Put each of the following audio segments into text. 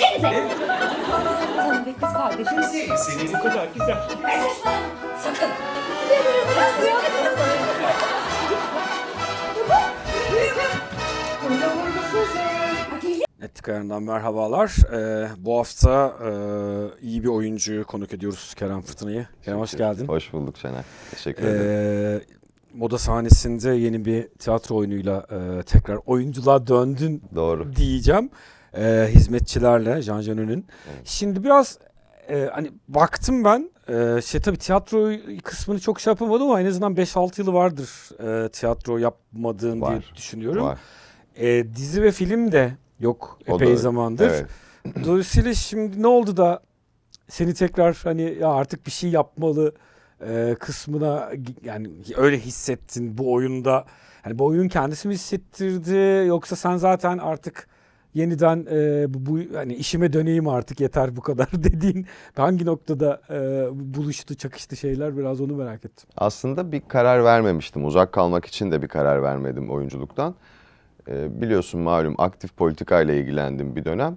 Versenize. Canım be kız kardeşim. Seni bu kadar güzel. Ayarından merhabalar. Ee, bu hafta e, iyi bir oyuncuyu konuk ediyoruz Kerem Fırtına'yı. Kerem hoş geldin. Hoş bulduk Şener. Teşekkür ederim. Ee, moda sahnesinde yeni bir tiyatro oyunuyla e, tekrar oyunculuğa döndün Doğru. diyeceğim. Ee, hizmetçilerle Jean Genou'nun. Evet. Şimdi biraz e, hani baktım ben e, şey tabii tiyatro kısmını çok şey yapamadım ama en azından 5-6 yılı vardır e, tiyatro yapmadığım diye Var. düşünüyorum. Var. E, dizi ve film de yok O epey da- zamandır. Evet. Dolayısıyla şimdi ne oldu da seni tekrar hani ya artık bir şey yapmalı e, kısmına yani öyle hissettin bu oyunda. Hani bu oyun kendisi mi hissettirdi yoksa sen zaten artık yeniden e, bu, bu hani işime döneyim artık yeter bu kadar dediğin hangi noktada e, buluştu çakıştı şeyler biraz onu merak ettim. Aslında bir karar vermemiştim. Uzak kalmak için de bir karar vermedim oyunculuktan. Ee, biliyorsun malum aktif politikayla ilgilendim bir dönem.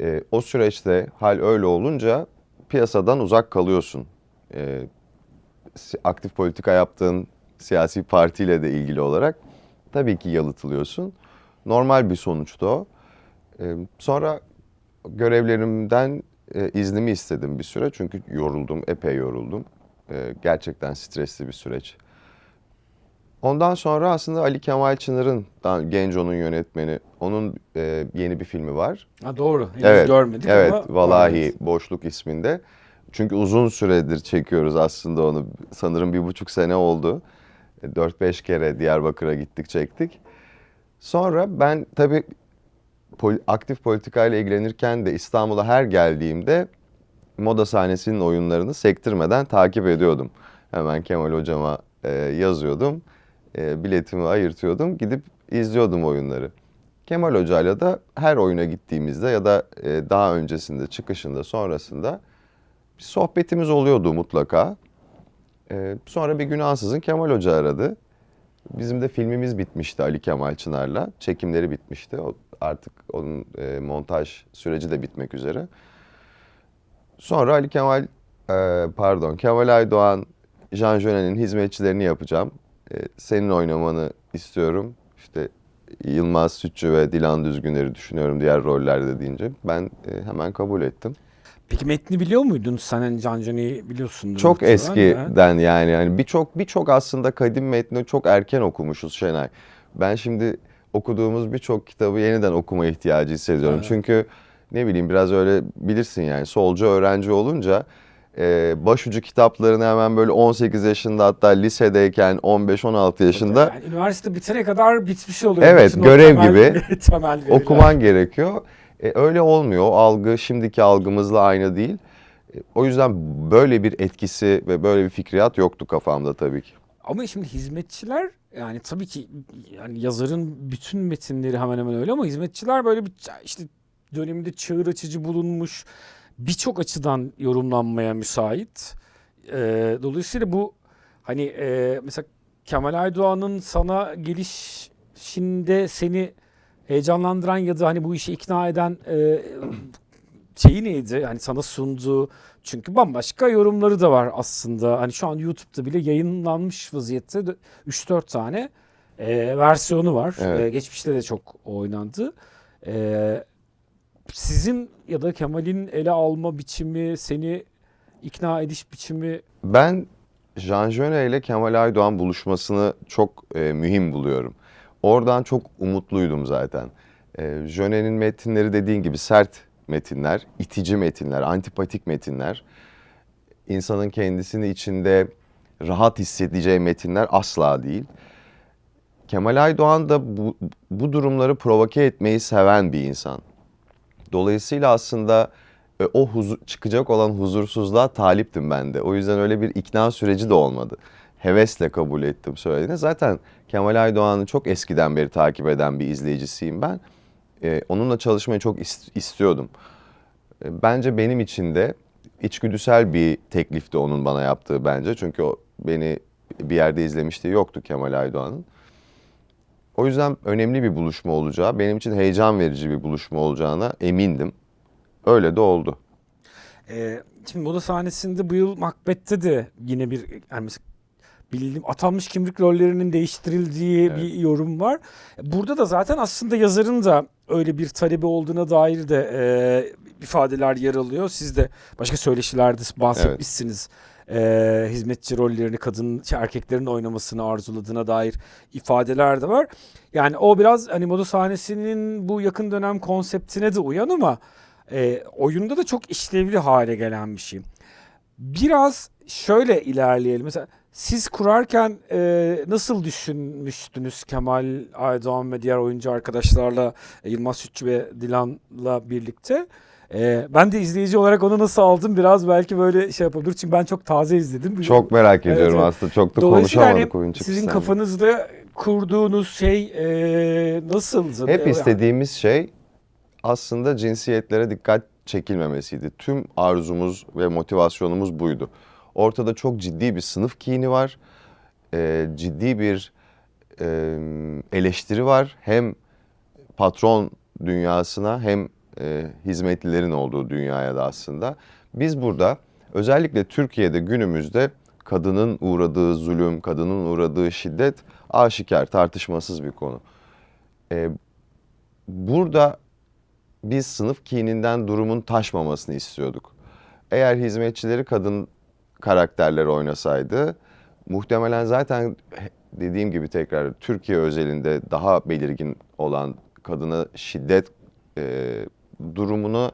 Ee, o süreçte hal öyle olunca piyasadan uzak kalıyorsun. Si- aktif politika yaptığın siyasi partiyle de ilgili olarak tabii ki yalıtılıyorsun. Normal bir sonuçtu o. Ee, sonra görevlerimden e, iznimi istedim bir süre çünkü yoruldum, epey yoruldum. Ee, gerçekten stresli bir süreç. Ondan sonra aslında Ali Kemal Çınar'ın, Genco'nun yönetmeni, onun e, yeni bir filmi var. Ha doğru. Henüz Evet, görmedik evet, ama Valahi evet. Boşluk isminde. Çünkü uzun süredir çekiyoruz aslında onu. Sanırım bir buçuk sene oldu. E, 4-5 kere Diyarbakır'a gittik çektik. Sonra ben tabii pol- aktif politikayla ilgilenirken de İstanbul'a her geldiğimde moda sahnesinin oyunlarını sektirmeden takip ediyordum. Hemen Kemal hocama e, yazıyordum. E, biletimi ayırtıyordum. Gidip izliyordum oyunları. Kemal hocayla da her oyuna gittiğimizde ya da e, daha öncesinde, çıkışında, sonrasında bir sohbetimiz oluyordu mutlaka. E, sonra bir gün ansızın Kemal Hoca aradı. Bizim de filmimiz bitmişti Ali Kemal Çınar'la. Çekimleri bitmişti. O, artık onun e, montaj süreci de bitmek üzere. Sonra Ali Kemal, e, pardon Kemal Aydoğan, Jean Genet'in hizmetçilerini yapacağım. E, senin oynamanı istiyorum. İşte Yılmaz Sütçü ve Dilan Düzgüner'i düşünüyorum diğer rollerde deyince. Ben e, hemen kabul ettim. Peki metni biliyor muydun? Sen hani Can Can'ı biliyorsundur. Çok muhtemelen eskiden yani yani birçok birçok aslında kadim metni çok erken okumuşuz Şenay. Ben şimdi okuduğumuz birçok kitabı yeniden okuma ihtiyacı hissediyorum. Evet. Çünkü ne bileyim biraz öyle bilirsin yani solcu öğrenci olunca e, başucu kitaplarını hemen böyle 18 yaşında hatta lisedeyken 15-16 yaşında Yani üniversite bitene kadar bitmiş oluyor. Evet, Bütün görev temel- gibi temel veriler. okuman gerekiyor. E, öyle olmuyor. O algı şimdiki algımızla aynı değil. E, o yüzden böyle bir etkisi ve böyle bir fikriyat yoktu kafamda tabii ki. Ama şimdi hizmetçiler yani tabii ki yani yazarın bütün metinleri hemen hemen öyle ama hizmetçiler böyle bir işte döneminde çığır açıcı bulunmuş birçok açıdan yorumlanmaya müsait. Ee, dolayısıyla bu hani e, mesela Kemal Aydoğan'ın sana gelişinde seni heyecanlandıran ya da hani bu işi ikna eden e, şeyi neydi? Hani sana sunduğu çünkü bambaşka yorumları da var aslında. Hani şu an YouTube'da bile yayınlanmış vaziyette de 3-4 tane e, versiyonu var. Evet. E, geçmişte de çok oynandı. E, sizin ya da Kemal'in ele alma biçimi, seni ikna ediş biçimi Ben Jean Genet ile Kemal Aydoğan buluşmasını çok e, mühim buluyorum. Oradan çok umutluydum zaten. E, Genet'in metinleri dediğin gibi sert metinler, itici metinler, antipatik metinler. İnsanın kendisini içinde rahat hissedeceği metinler asla değil. Kemal Aydoğan da bu, bu durumları provoke etmeyi seven bir insan. Dolayısıyla aslında e, o huzur, çıkacak olan huzursuzluğa taliptim ben de. O yüzden öyle bir ikna süreci de olmadı. Hevesle kabul ettim söylediğini. Zaten Kemal Aydoğan'ı çok eskiden beri takip eden bir izleyicisiyim ben. E, onunla çalışmayı çok is- istiyordum. E, bence benim için de içgüdüsel bir teklifti onun bana yaptığı bence. Çünkü o beni bir yerde izlemişti yoktu Kemal Aydoğan'ın. O yüzden önemli bir buluşma olacağı, benim için heyecan verici bir buluşma olacağına emindim. öyle de oldu. Ee, şimdi moda sahnesinde bu yıl Macbeth'te de yine bir yani bildiğim atanmış kimlik rollerinin değiştirildiği Evet. bir yorum var. Burada da zaten aslında yazarın da öyle bir talebi olduğuna dair de e, ifadeler yer alıyor. Siz de başka söyleşilerde bahsetmişsiniz. E, hizmetçi rollerini kadın şey, erkeklerin oynamasını arzuladığına dair ifadeler de var. Yani o biraz hani moda sahnesinin bu yakın dönem konseptine de uyan ama e, oyunda da çok işlevli hale gelen bir şey. Biraz şöyle ilerleyelim. Mesela siz kurarken e, nasıl düşünmüştünüz Kemal Aydoğan ve diğer oyuncu arkadaşlarla e, Yılmaz Sütçü ve Dilan'la birlikte? E, ben de izleyici olarak onu nasıl aldım biraz belki böyle şey yapabilir. Çünkü ben çok taze izledim. Çok merak Evet, ediyorum evet. aslında. Çok da konuşamadık hani oyun sizin çıkışında. kafanızda kurduğunuz şey e, nasıldı? Hep E, istediğimiz şey aslında cinsiyetlere dikkat çekilmemesiydi. Tüm arzumuz ve motivasyonumuz buydu. Ortada çok ciddi bir sınıf kini var. Ee, ciddi bir e, eleştiri var. Hem patron dünyasına hem e, hizmetlilerin olduğu dünyaya da aslında. Biz burada özellikle Türkiye'de günümüzde kadının uğradığı zulüm, kadının uğradığı şiddet aşikar, tartışmasız bir konu. Ee, burada biz sınıf kininden durumun taşmamasını istiyorduk. Eğer hizmetçileri kadın karakterler oynasaydı muhtemelen zaten dediğim gibi tekrar Türkiye özelinde daha belirgin olan kadına şiddet e, durumunu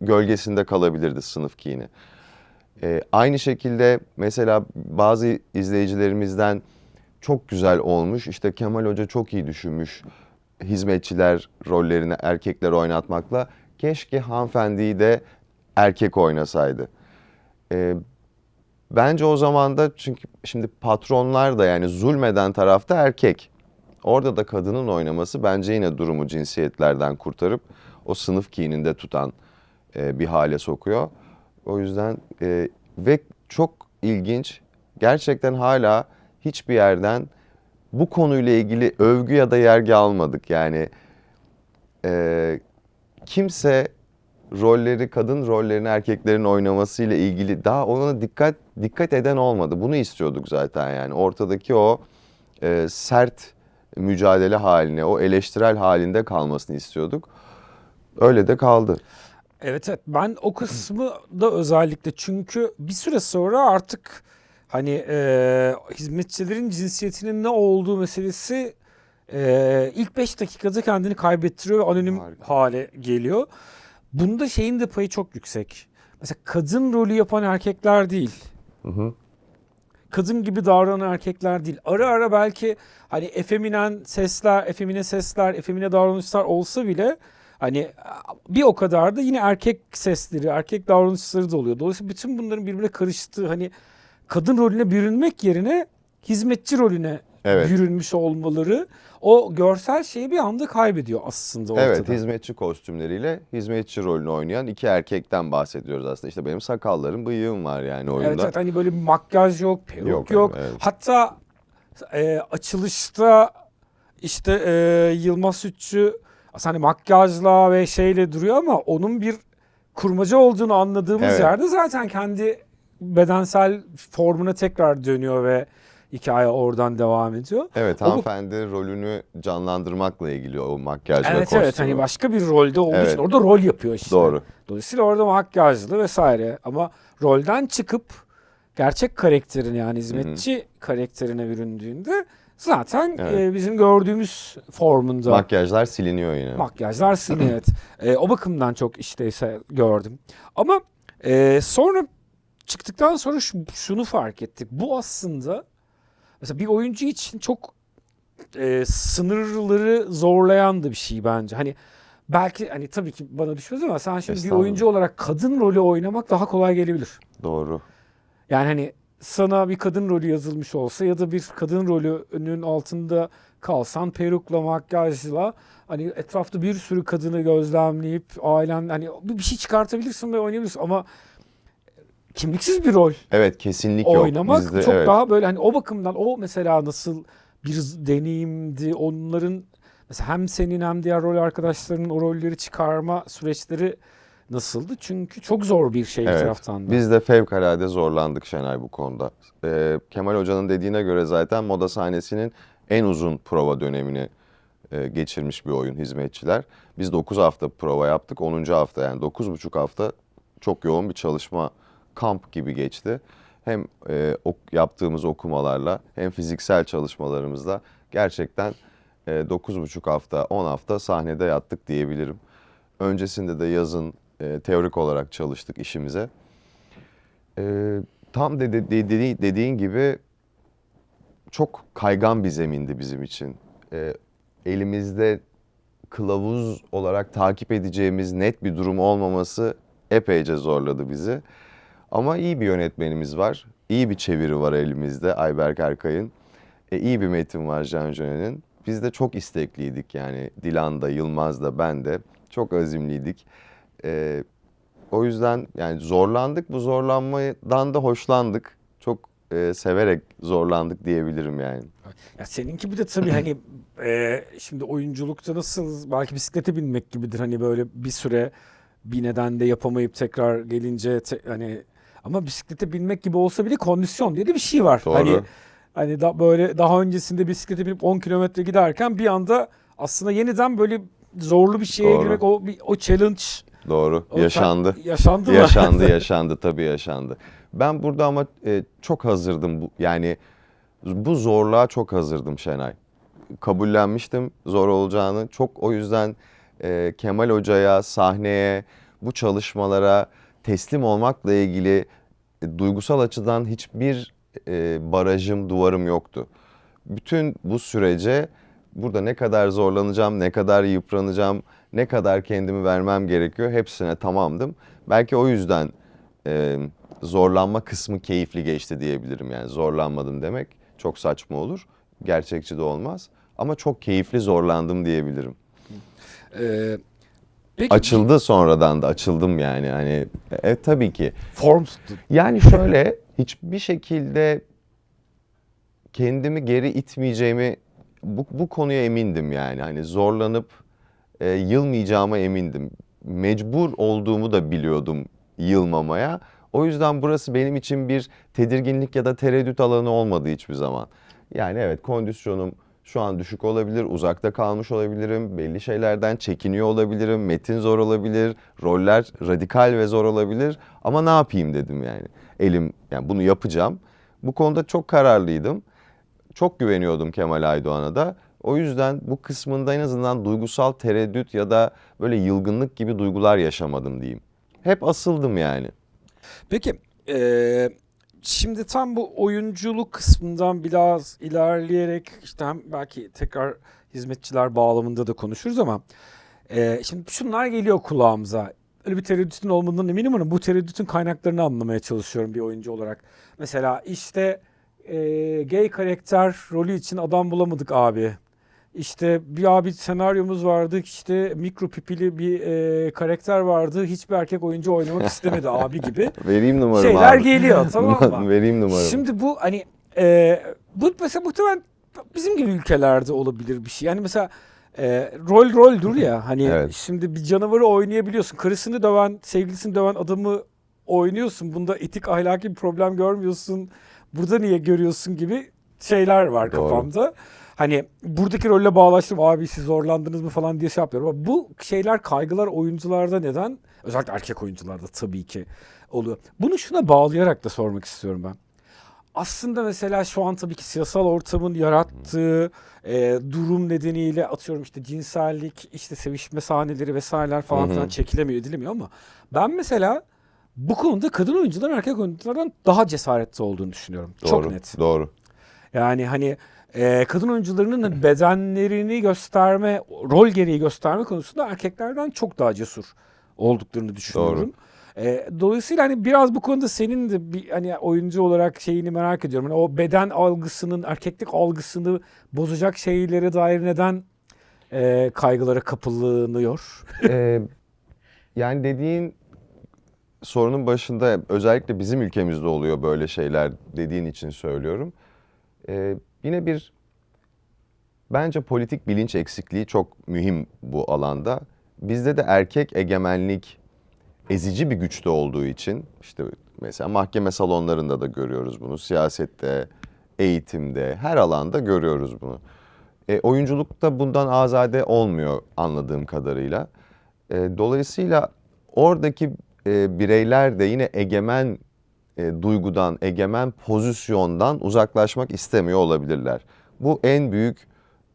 gölgesinde kalabilirdi sınıf kini. E, aynı şekilde mesela bazı izleyicilerimizden çok güzel olmuş. İşte Kemal Hoca çok iyi düşünmüş hizmetçiler rollerini erkekler oynatmakla. Keşke hanımefendiyi de erkek oynasaydı. Ee, bence o zaman da çünkü şimdi patronlar da yani zulmeden tarafta erkek. Orada da kadının oynaması bence yine durumu cinsiyetlerden kurtarıp o sınıf kininde tutan e, bir hale sokuyor. O yüzden e, ve çok ilginç gerçekten hala hiçbir yerden bu konuyla ilgili övgü ya da yergi almadık. Yani e, kimse rolleri kadın rollerini erkeklerin oynamasıyla ilgili daha ona dikkat dikkat eden olmadı. Bunu istiyorduk zaten yani ortadaki o e, sert mücadele haline, o eleştirel halinde kalmasını istiyorduk. Öyle de kaldı. Evet evet ben o kısmı da özellikle çünkü bir süre sonra artık hani e, hizmetçilerin cinsiyetinin ne olduğu meselesi e, ilk 5 dakikada kendini kaybettiriyor ve anonim Harika. hale geliyor. Bunda şeyin de payı çok yüksek. Mesela kadın rolü yapan erkekler değil. Hı hı. Kadın gibi davranan erkekler değil. Ara ara belki hani efeminen sesler, efemine sesler, efemine davranışlar olsa bile hani bir o kadar da yine erkek sesleri, erkek davranışları da oluyor. Dolayısıyla bütün bunların birbirine karıştığı hani kadın rolüne bürünmek yerine hizmetçi rolüne Evet. bürünmüş olmaları o görsel şeyi bir anda kaybediyor aslında ortada. Evet, hizmetçi kostümleriyle hizmetçi rolünü oynayan iki erkekten bahsediyoruz aslında. İşte benim sakallarım, bıyığım var yani oyunda. Evet, evet hani böyle makyaj yok, peruk Yok, yok. evet. Hatta e, açılışta işte e, Yılmaz Sütçü hani makyajla ve şeyle duruyor ama onun bir kurmaca olduğunu anladığımız Evet. yerde zaten kendi bedensel formuna tekrar dönüyor ve hikaye oradan devam ediyor. Evet, O hanımefendi rolünü canlandırmakla ilgili o makyaj ve Evet kostümü. evet hani başka bir rolde olduğu Evet. için orada rol yapıyor işte. Doğru. Dolayısıyla orada makyajlı vesaire ama rolden çıkıp gerçek karakterin yani hizmetçi karakterine büründüğünde zaten Evet. e, bizim gördüğümüz formunda Makyajlar siliniyor yine. makyajlar siliniyor. evet. E, o bakımdan çok işteyse gördüm. Ama e, sonra çıktıktan sonra şu- şunu fark ettik. Bu aslında mesela bir oyuncu için çok e, sınırları zorlayan da bir şey bence. Hani belki hani tabii ki bana düşmez ama sen şimdi bir oyuncu olarak kadın rolü oynamak daha kolay gelebilir. Doğru. Yani hani sana bir kadın rolü yazılmış olsa ya da bir kadın rolünün altında kalsan perukla makyajla hani etrafta bir sürü kadını gözlemleyip ailen hani bir şey çıkartabilirsin ve oynayabilirsin ama kimliksiz bir rol Evet, kesinlik yok. oynamak Bizde, çok evet. daha böyle hani o bakımdan o mesela nasıl bir deneyimdi onların mesela hem senin hem diğer rol arkadaşlarının o rolleri çıkarma süreçleri nasıldı? Çünkü çok zor bir şey bir Evet, taraftan da. Biz de fevkalade zorlandık Şenay bu konuda. Ee, Kemal Hoca'nın dediğine göre zaten moda sahnesinin en uzun prova dönemini e, geçirmiş bir oyun hizmetçiler. Biz 9 hafta prova yaptık. 10. hafta yani 9,5 hafta çok yoğun bir çalışma kamp gibi geçti. Hem e, ok- yaptığımız okumalarla hem fiziksel çalışmalarımızla gerçekten e, 9,5 hafta 10 hafta sahnede yattık diyebilirim. Öncesinde de yazın e, teorik olarak çalıştık işimize. E, tam de, de- dedi- dediğin gibi çok kaygan bir zemindi bizim için. E, elimizde kılavuz olarak takip edeceğimiz net bir durum olmaması epeyce zorladı bizi. Ama iyi bir yönetmenimiz var. İyi bir çeviri var elimizde Ayberk Erkay'ın. E, iyi bir metin var Can Jönen'in. Biz de çok istekliydik yani Dilan da, Yılmaz da, ben de. Çok azimliydik. E, o yüzden yani zorlandık. Bu zorlanmadan da hoşlandık. Çok e, severek zorlandık diyebilirim yani. Ya seninki bir de tabii hani e, şimdi oyunculukta nasıl belki bisiklete binmek gibidir hani böyle bir süre bir nedende yapamayıp tekrar gelince te- hani ama bisiklete binmek gibi olsa bile kondisyon diye de bir şey var. Doğru. Hani hani da böyle daha öncesinde bisiklete binip 10 kilometre giderken bir anda aslında yeniden böyle zorlu bir şeye Doğru. girmek o bir, o challenge Doğru. o yaşandı. yaşandı mı? yaşandı, yaşandı. Tabii yaşandı. Ben burada ama e, çok hazırdım. Bu, yani bu zorluğa çok hazırdım Şenay. Kabullenmiştim zor olacağını. Çok o yüzden e, Kemal Hoca'ya, sahneye, bu çalışmalara teslim olmakla ilgili e, duygusal açıdan hiçbir e, barajım, duvarım yoktu. Bütün bu sürece burada ne kadar zorlanacağım, ne kadar yıpranacağım, ne kadar kendimi vermem gerekiyor hepsine tamamdım. Belki o yüzden e, zorlanma kısmı keyifli geçti diyebilirim. Yani zorlanmadım demek çok saçma olur. Gerçekçi de olmaz. Ama çok keyifli zorlandım diyebilirim. E, peki Açıldı sonradan da açıldım yani. Hani e, tabii ki. form tuttu. Yani şöyle hiçbir şekilde kendimi geri itmeyeceğimi bu, bu konuya emindim yani. Hani zorlanıp e, yılmayacağıma emindim. Mecbur olduğumu da biliyordum yılmamaya. O yüzden burası benim için bir tedirginlik ya da tereddüt alanı olmadı hiçbir zaman. Yani evet kondisyonum şu an düşük olabilir, uzakta kalmış olabilirim, belli şeylerden çekiniyor olabilirim, metin zor olabilir, roller radikal ve zor olabilir ama ne yapayım dedim yani. Elim yani bunu yapacağım. Bu konuda çok kararlıydım. Çok güveniyordum Kemal Aydoğan'a da. O yüzden bu kısmında en azından duygusal tereddüt ya da böyle yılgınlık gibi duygular yaşamadım diyeyim. Hep asıldım yani. Peki eee, şimdi tam bu oyunculuk kısmından biraz ilerleyerek işte hem belki tekrar hizmetçiler bağlamında da konuşuruz ama eee, şimdi şunlar geliyor kulağımıza. Öyle bir tereddütün olmadığından eminim ama bu tereddütün kaynaklarını anlamaya çalışıyorum bir oyuncu olarak. Mesela işte eee, gay karakter rolü için adam bulamadık abi. İşte bir abi senaryomuz vardı işte mikro pipili bir eee, karakter vardı hiçbir erkek oyuncu oynamak istemedi abi gibi Vereyim numaramı şeyler abi. geliyor tamam mı? Vereyim numaramı. Şimdi bu hani e, bu mesela muhtemelen bizim gibi ülkelerde olabilir bir şey. Yani mesela e, rol roldür ya hani Evet. şimdi bir canavarı oynayabiliyorsun. Karısını döven, sevgilisini döven adamı oynuyorsun. Bunda etik ahlaki bir problem görmüyorsun. Burada niye görüyorsun gibi şeyler var Doğru. kafamda. Hani buradaki rolle bağlaştım abi siz zorlandınız mı falan diye şey yapıyorum. Ama bu şeyler kaygılar oyuncularda neden? Özellikle erkek oyuncularda tabii ki oluyor. Bunu şuna bağlayarak da sormak istiyorum ben. Aslında mesela şu an tabii ki siyasal ortamın yarattığı e, durum nedeniyle atıyorum işte cinsellik, işte sevişme sahneleri vesaireler falan Hı hı. filan çekilemiyor, edilemiyor ama ben mesela bu konuda kadın oyuncuların erkek oyunculardan daha cesaretli olduğunu düşünüyorum. Doğru, Çok net. Doğru. Yani hani e, kadın oyuncularının bedenlerini gösterme, rol gereği gösterme konusunda erkeklerden çok daha cesur olduklarını düşünüyorum. E, dolayısıyla hani biraz bu konuda senin de bir hani oyuncu olarak şeyini merak ediyorum. Hani o beden algısının, erkeklik algısını bozacak şeylere dair neden e, kaygılara kapılınıyor? Ee, yani dediğin sorunun başında özellikle bizim ülkemizde oluyor böyle şeyler dediğin için söylüyorum. Ee, yine bir bence politik bilinç eksikliği çok mühim bu alanda. Bizde de erkek egemenlik ezici bir güçte olduğu için işte mesela mahkeme salonlarında da görüyoruz bunu. Siyasette, eğitimde, her alanda görüyoruz bunu. E, oyunculukta bundan azade olmuyor anladığım kadarıyla. E, dolayısıyla oradaki e, bireyler de yine egemen e, duygudan, egemen pozisyondan uzaklaşmak istemiyor olabilirler. Bu en büyük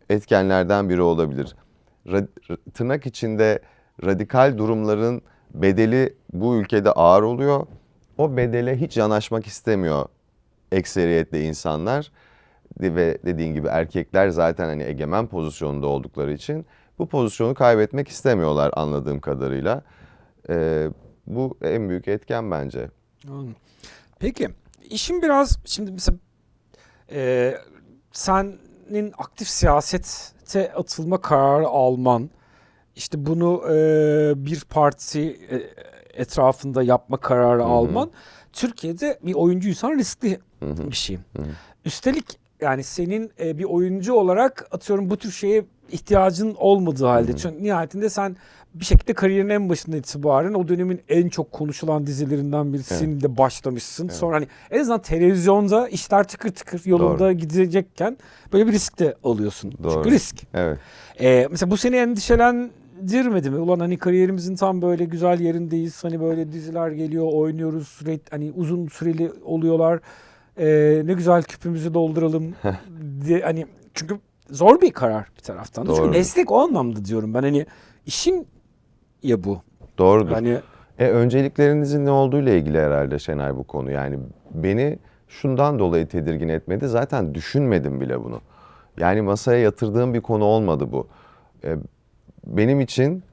etkenlerden biri olabilir. Ra- r- tırnak içinde radikal durumların bedeli bu ülkede ağır oluyor. O bedele hiç yanaşmak istemiyor ekseriyetle insanlar ve dediğin gibi erkekler zaten hani egemen pozisyonda oldukları için bu pozisyonu kaybetmek istemiyorlar anladığım kadarıyla. Ee, bu en büyük etken bence. Anladım. Peki işin biraz şimdi mesela e, senin aktif siyasete atılma kararı alman işte bunu e, bir parti e, etrafında yapma kararı hı. alman Türkiye'de bir oyuncuysan riskli Hı hı. bir şey. Hı. Üstelik yani senin e, bir oyuncu olarak atıyorum bu tür şeye ihtiyacın olmadığı halde. Hı hı. Çünkü nihayetinde sen bir şekilde kariyerin en başından itibaren o dönemin en çok konuşulan dizilerinden birisiyle başlamışsın. Evet. Sonra hani en azından televizyonda işler tıkır tıkır yolunda gidecekken böyle bir risk de alıyorsun. Doğru. Çünkü risk. Evet. Ee, mesela bu seni endişelendirmedi mi? Ulan hani kariyerimizin tam böyle güzel yerindeyiz. Hani böyle diziler geliyor, oynuyoruz. Sürekli hani uzun süreli oluyorlar. Ee, ne güzel küpümüzü dolduralım. diye, hani çünkü zor bir karar bir taraftan. Doğru. Çünkü meslek o anlamda diyorum. Ben hani işin ya bu. Doğrudur. Hani E, önceliklerinizin ne olduğuyla ilgili herhalde Şenay bu konu. Yani beni şundan dolayı tedirgin etmedi. Zaten düşünmedim bile bunu. Yani masaya yatırdığım bir konu olmadı bu. E, benim için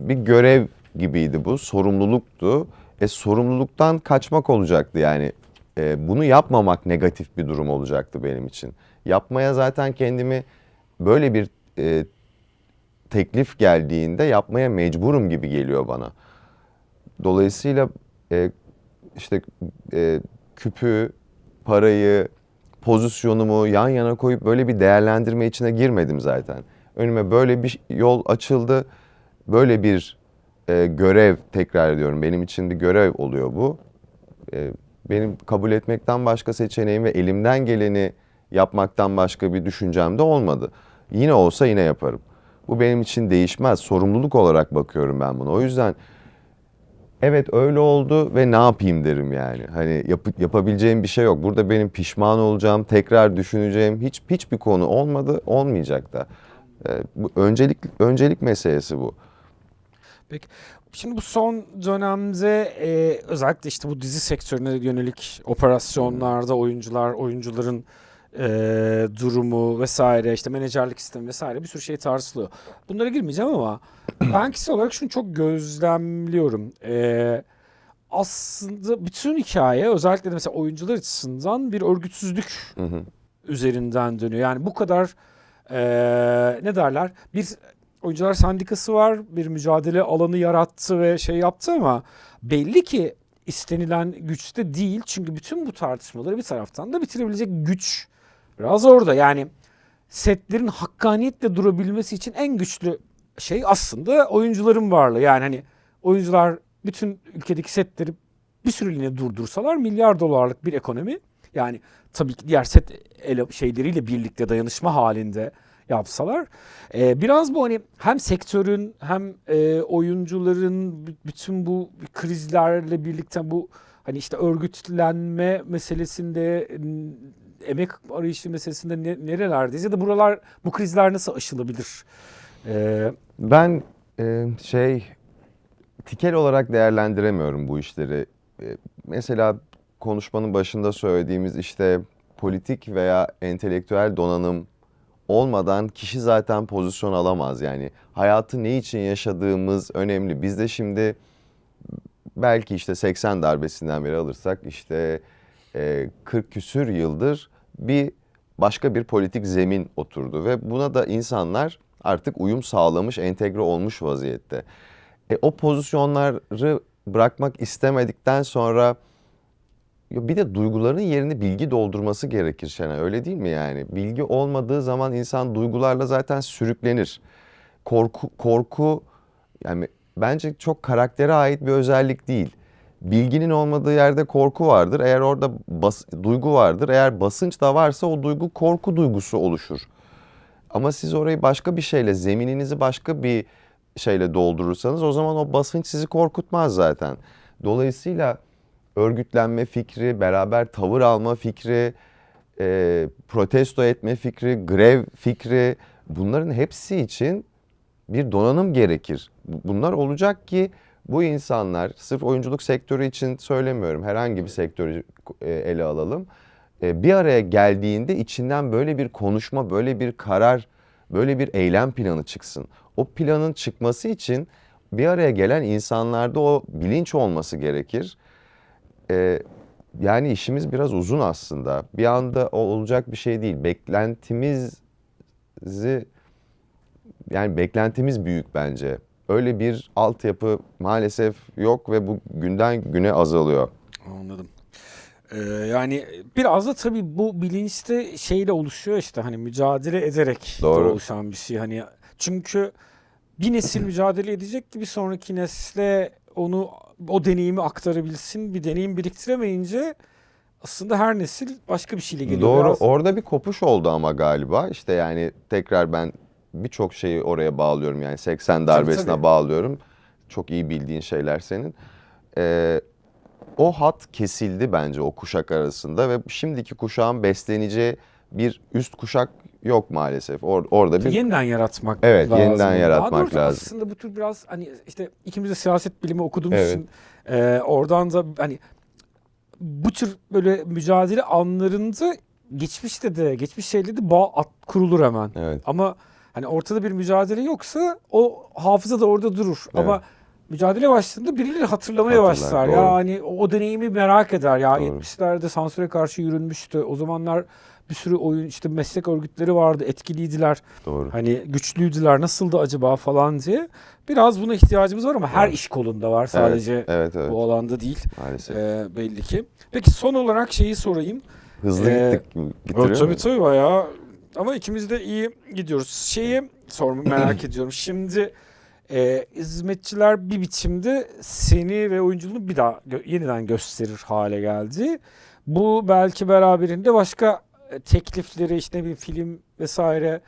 bir görev gibiydi bu. Sorumluluktu. E, sorumluluktan kaçmak olacaktı yani. E, bunu yapmamak negatif bir durum olacaktı benim için. Yapmaya zaten kendimi böyle bir e, teklif geldiğinde yapmaya mecburum gibi geliyor bana. Dolayısıyla e, işte e, küpü, parayı, pozisyonumu yan yana koyup böyle bir değerlendirme içine girmedim zaten. Önüme böyle bir yol açıldı. Böyle bir e, görev tekrar ediyorum. Benim için bir görev oluyor bu. E, benim kabul etmekten başka seçeneğim ve elimden geleni yapmaktan başka bir düşüncem de olmadı. Yine olsa yine yaparım. Bu benim için değişmez. Sorumluluk olarak bakıyorum ben buna. O yüzden evet öyle oldu ve ne yapayım derim yani. Hani yap- yapabileceğim bir şey yok. Burada benim pişman olacağım, tekrar düşüneceğim hiç hiçbir konu olmadı, olmayacak da. Ee, bu öncelik öncelik meselesi bu. Peki. Şimdi bu son dönemde e, özellikle işte bu dizi sektörüne yönelik operasyonlarda oyuncular, oyuncuların e, durumu vesaire işte menajerlik sistemi vesaire bir sürü şey tartışılıyor. Bunlara girmeyeceğim ama ben kişisel olarak şunu çok gözlemliyorum. E, aslında bütün hikaye özellikle de mesela oyuncular açısından bir örgütsüzlük Hı hı. üzerinden dönüyor. Yani bu kadar eee, ne derler? Bir oyuncular sendikası var, bir mücadele alanı yarattı ve şey yaptı ama belli ki istenilen güçte değil. Çünkü bütün bu tartışmaları bir taraftan da bitirebilecek güç biraz orada. Yani setlerin hakkaniyetle durabilmesi için en güçlü şey aslında oyuncuların varlığı. Yani hani oyuncular bütün ülkedeki setleri bir süreliğine durdursalar milyar dolarlık bir ekonomi. Yani tabii ki diğer set ele- şeyleriyle birlikte dayanışma halinde yapsalar. Ee, biraz bu hani hem sektörün hem e, oyuncuların bütün bu krizlerle birlikte bu hani işte örgütlenme meselesinde emek arayışı meselesinde ne- nerelerdeyiz ya da buralar bu krizler nasıl aşılabilir? Ee, Ben e, şey tikel olarak değerlendiremiyorum bu işleri. E, mesela konuşmanın başında söylediğimiz işte politik veya entelektüel donanım olmadan kişi zaten pozisyon alamaz. Yani hayatı ne için yaşadığımız önemli. Biz de şimdi belki işte 80 darbesinden beri alırsak işte e, 40 küsür yıldır bir başka bir politik zemin oturdu ve buna da insanlar artık uyum sağlamış, entegre olmuş vaziyette. E, o pozisyonları bırakmak istemedikten sonra bir de duyguların yerini bilgi doldurması gerekir Şenay. Öyle değil mi yani? Bilgi olmadığı zaman insan duygularla zaten sürüklenir. Korku korku yani bence çok karaktere ait bir özellik değil. Bilginin olmadığı yerde korku vardır. Eğer orada bas, duygu vardır. Eğer basınç da varsa o duygu korku duygusu oluşur. Ama siz orayı başka bir şeyle, zemininizi başka bir şeyle doldurursanız o zaman o basınç sizi korkutmaz zaten. Dolayısıyla örgütlenme fikri, beraber tavır alma fikri, e, protesto etme fikri, grev fikri bunların hepsi için bir donanım gerekir. Bu- Bunlar olacak ki bu insanlar sırf oyunculuk sektörü için söylemiyorum herhangi bir sektörü e, ele alalım. E, Bir araya geldiğinde içinden böyle bir konuşma, böyle bir karar, böyle bir eylem planı çıksın. O planın çıkması için bir araya gelen insanlarda o bilinç olması gerekir. E, yani işimiz biraz uzun aslında. Bir anda olacak bir şey değil. Beklentimizi yani beklentimiz büyük bence. Öyle bir altyapı maalesef yok ve bu günden güne azalıyor. Anladım. Ee, yani biraz da tabii bu bilinçte şeyle oluşuyor işte hani mücadele ederek de Doğru. oluşan bir şey. Hani çünkü bir nesil mücadele edecek ki bir sonraki nesle onu o deneyimi aktarabilsin. Bir deneyim biriktiremeyince aslında her nesil başka bir şeyle geliyor. Doğru. Biraz- Orada bir kopuş oldu ama galiba. İşte yani tekrar ben birçok şeyi oraya bağlıyorum. Yani 80 darbesine tabii. bağlıyorum. Çok iyi bildiğin şeyler senin. Ee, o hat kesildi bence o kuşak arasında ve şimdiki kuşağın besleneceği bir üst kuşak yok maalesef. Or- orada bir Yeniden yaratmak Evet, lazım. yeniden Daha yaratmak doğrusu lazım. Aslında bu tür biraz hani işte ikimiz de siyaset bilimi okuduğumuz Evet. için e, oradan da hani bu tür böyle mücadele anlarında geçmişte de geçmiş şeyle de bağ at, kurulur hemen. evet. Ama hani ortada bir mücadele yoksa o hafıza da orada durur. Evet. Ama mücadele başladığında birileri hatırlamaya Hatırlar, başlar. doğru. Ya hani o, o deneyimi merak eder. Ya Doğru. 70'lerde sansüre karşı yürünmüştü. O zamanlar bir sürü oyun işte meslek örgütleri vardı, etkiliydiler. Doğru. Hani güçlüydüler nasıldı acaba falan diye. Biraz buna ihtiyacımız var ama her Evet. iş kolunda var sadece evet, evet, evet. bu alanda değil Maalesef. Ee, belli ki. Peki son olarak şeyi sorayım. Hızlı Ee, gittik. Tabii tabii bayağı ama ikimiz de iyi gidiyoruz. Şeyi sormak merak ediyorum. Şimdi e, hizmetçiler bir biçimde seni ve oyunculuğunu bir daha gö- yeniden gösterir hale geldi. Bu belki beraberinde başka e, teklifleri işte bileyim film vesaire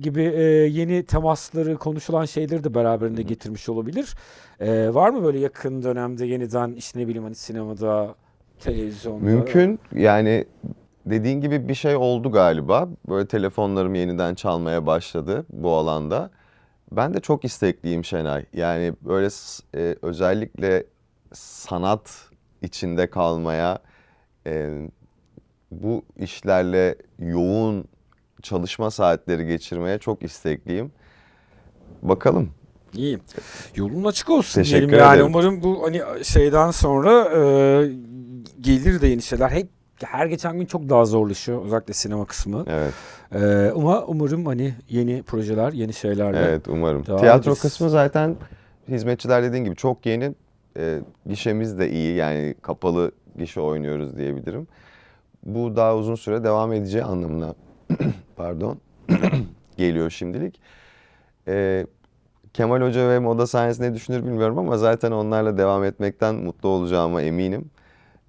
gibi e, yeni temasları konuşulan şeyleri de beraberinde getirmiş olabilir. E, var mı böyle yakın dönemde yeniden işte ne bileyim hani sinemada, televizyonda? Mümkün yani dediğin gibi bir şey oldu galiba. Böyle telefonlarım yeniden çalmaya başladı bu alanda. Ben de çok istekliyim Şenay. Yani böyle e, özellikle sanat içinde kalmaya, e, bu işlerle yoğun çalışma saatleri geçirmeye çok istekliyim. Bakalım. İyi. Yolun açık olsun Teşekkür diyelim yani. ederim. Umarım bu hani şeyden sonra e, gelir de yeni şeyler. Hep her geçen gün çok daha zorlaşıyor özellikle sinema kısmı. Evet, E, ama umarım hani yeni projeler, yeni şeylerle. evet umarım. Tiyatro ederiz. kısmı zaten hizmetçiler dediğin gibi çok yeni. E, gişemiz de iyi yani kapalı gişe oynuyoruz diyebilirim. Bu daha uzun süre devam edeceği anlamına pardon geliyor şimdilik. E, Kemal Hoca ve Moda Science ne düşünür bilmiyorum ama zaten onlarla devam etmekten mutlu olacağıma eminim.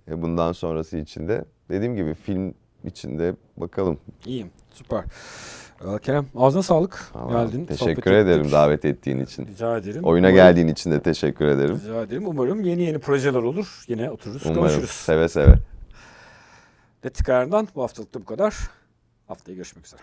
E, bundan sonrası için de dediğim gibi film içinde bakalım. İyiyim. Süper. E, Kerem ağzına sağlık. Vallahi Geldin. Teşekkür ederim ettik. davet ettiğin için. Rica ederim. Oyuna Umarım- geldiğin için de teşekkür ederim. Rica ederim. Umarım yeni yeni projeler olur. Yine otururuz, Umarım konuşuruz. seve seve. Retik Ayar'dan bu haftalık da bu kadar. Haftaya görüşmek üzere.